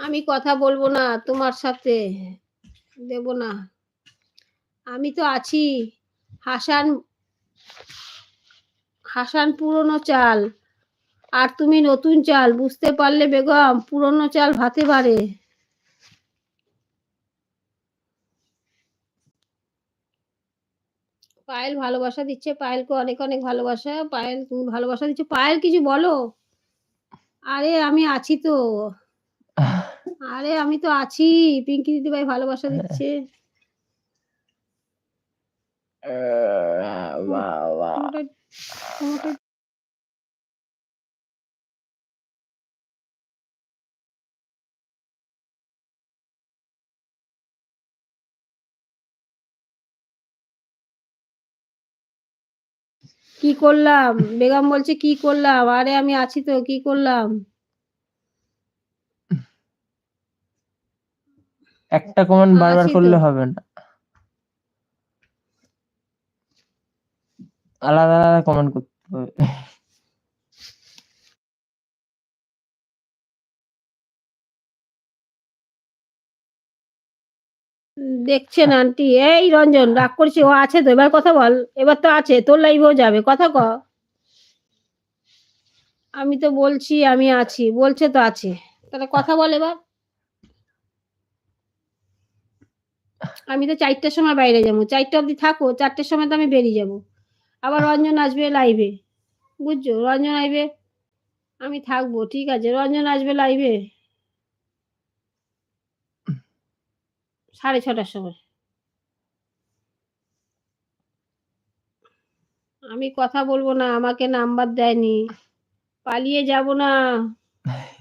আমি কথা বলব না তোমার সাথে, দেব না। আমি তো আছি হাসান হাসান পুরনো চাল, আর তুমি নতুন চাল, বুঝতে পারলে বেগম পুরনো চাল ভাতে পারে পায়েল ভালোবাসা দিচ্ছে, পায়েলকে অনেক অনেক ভালোবাসা, পায়েল তুমি ভালোবাসা দিচ্ছে, পায়েল কিছু বলো? আরে আমি আছি তো। আরে আমি তো আছি। পিঙ্কি দিদি ভাই ভালোবাসা দিচ্ছে। কোনোটা- কোনোটা কি করলাম? বেগম বলছে কি করলাম? আরে আমি আছি তো কি করলাম? একটা কমেন্ট বারবার আছি করলে হবে না। আলাদা আলাদা কমেন্ট করতে হবে। দেখছেন আন্টি এই রঞ্জন রাগ করছি ও আছে তো এবার কথা বল এবার তো আছে তোর লাইভেও যাবে কথা ক। আমি তো বলছি আমি আছি বলছে তো আছে। তাহলে কথা বল এবার। আমি তো চারটার সময় বাইরে যাব। চারটা অবধি থাকো, চারটের সময় তো আমি বেরিয়ে যাব। আবার রঞ্জন আসবে লাইভে বুঝছ? রঞ্জন আসবে, আমি থাকব, ঠিক আছে? রঞ্জন আসবে লাইভে সাড়ে ছটার সময়। আমি কথা বলব না, আমাকে নাম্বার দেয়নি। পালিয়ে যাব না।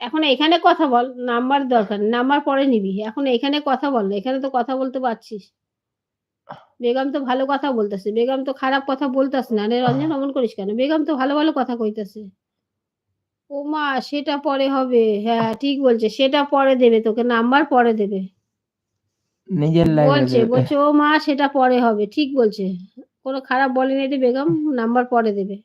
এখন এখানে কথা বল নাম্বার দরকার নাম্বার পরে নিবি এখন এখানে কথা বল এখানে তো কথা বলতে পারছিস। বেগম তো ভালো কথা বলতেছে বেগম তো খারাপ কথা বলতাস না রে রঞ্জন অমন করিস কেন? বেগম তো ভালো ভালো কথা কইতাছে। ও মা সেটা পরে হবে হ্যাঁ ঠিক বলছে সেটা পরে দেবে তোকে নাম্বার পরে দেবে। নিজের বলছে বলছে ও মা সেটা পরে হবে ঠিক বলছে। কোনো খারাপ বলেনি রে বেগম নাম্বার পরে দেবে।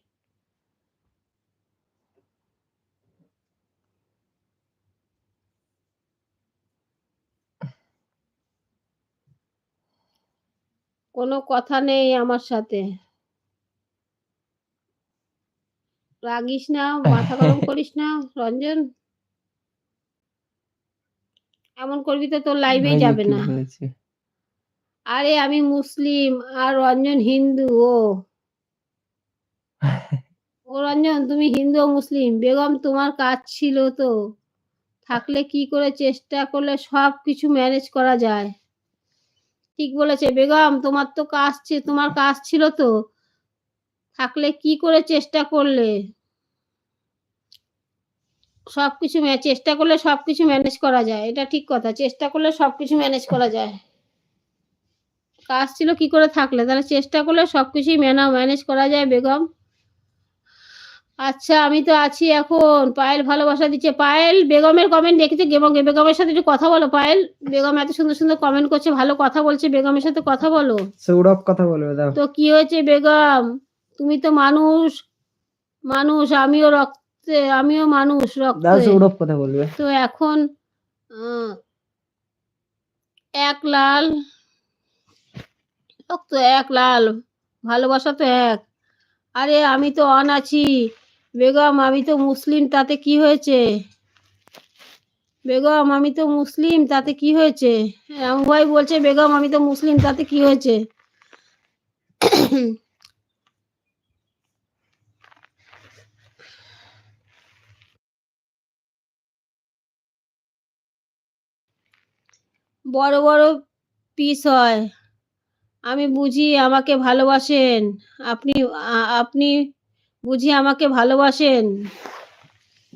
কোনো কথা নেই আমার সাথে। রাগিস না মাথা গরম করিস না রঞ্জন। এমন করবি তো তোর লাইভেই যাবে না। আরে আমি মুসলিম আর রঞ্জন হিন্দু ও। ও রঞ্জন তুমি হিন্দু ও মুসলিম বেগম তোমার কাজ ছিল তো। থাকলে কি করে চেষ্টা করলে সব কিছু ম্যানেজ করা যায়? ঠিক বলেছে, বেগম তোমার তো কাজ তোমার কাজ ছিল তো। থাকলে কি করে চেষ্টা করলে? সবকিছু চেষ্টা করলে সবকিছু ম্যানেজ করা যায়। এটা ঠিক কথা, চেষ্টা করলে সবকিছু ম্যানেজ করা যায়। কাজ ছিল কি করে থাকলে? তাহলে চেষ্টা করলে সবকিছুই ম্যানা, ম্যানেজ করা যায়, বেগম। আচ্ছা আমি তো আছি এখন। পায়েল ভালোবাসা দিচ্ছে। পায়েল বেগমের কমেন্ট দেখেছে? এবং বেগমের সাথে একটু কথা বলো পায়েল। বেগম এত সুন্দর সুন্দর কমেন্ট করছে ভালো কথা বলছে বেগমের সাথে কথা বলো। সৌরভ কথা বলো দাও তো কি হয়েছে বেগম? তুমি তো মানুষ মানুষ আমিও রক্তে আমিও মানুষ রক্তে। সৌরভ কথা বলবে। তো এখন এক লাল রক্ত এক লাল ভালোবাসা তো এক। আরে আমি তো অন আছি। বেগম, আমি তো মুসলিম, তাতে কি হয়েছে? বেগম, আমি তো মুসলিম, তাতে কি হয়েছে? রামু ভাই বলছে, বেগম, আমি তো মুসলিম, তাতে কি হয়েছে? বড় বড় পিস হয়। আমি বুঝি আমাকে ভালোবাসেন। আপনি আপনি বুঝি আমাকে ভালোবাসেন?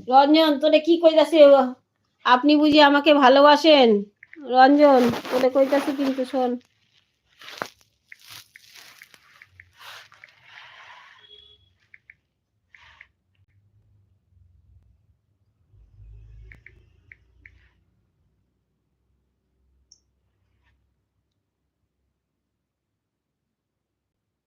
রঞ্জন, তোরে কি কইতাছে আপনি বুঝি আমাকে ভালোবাসেন? রঞ্জন, তোরে কইতাছে কিন্তু শোন।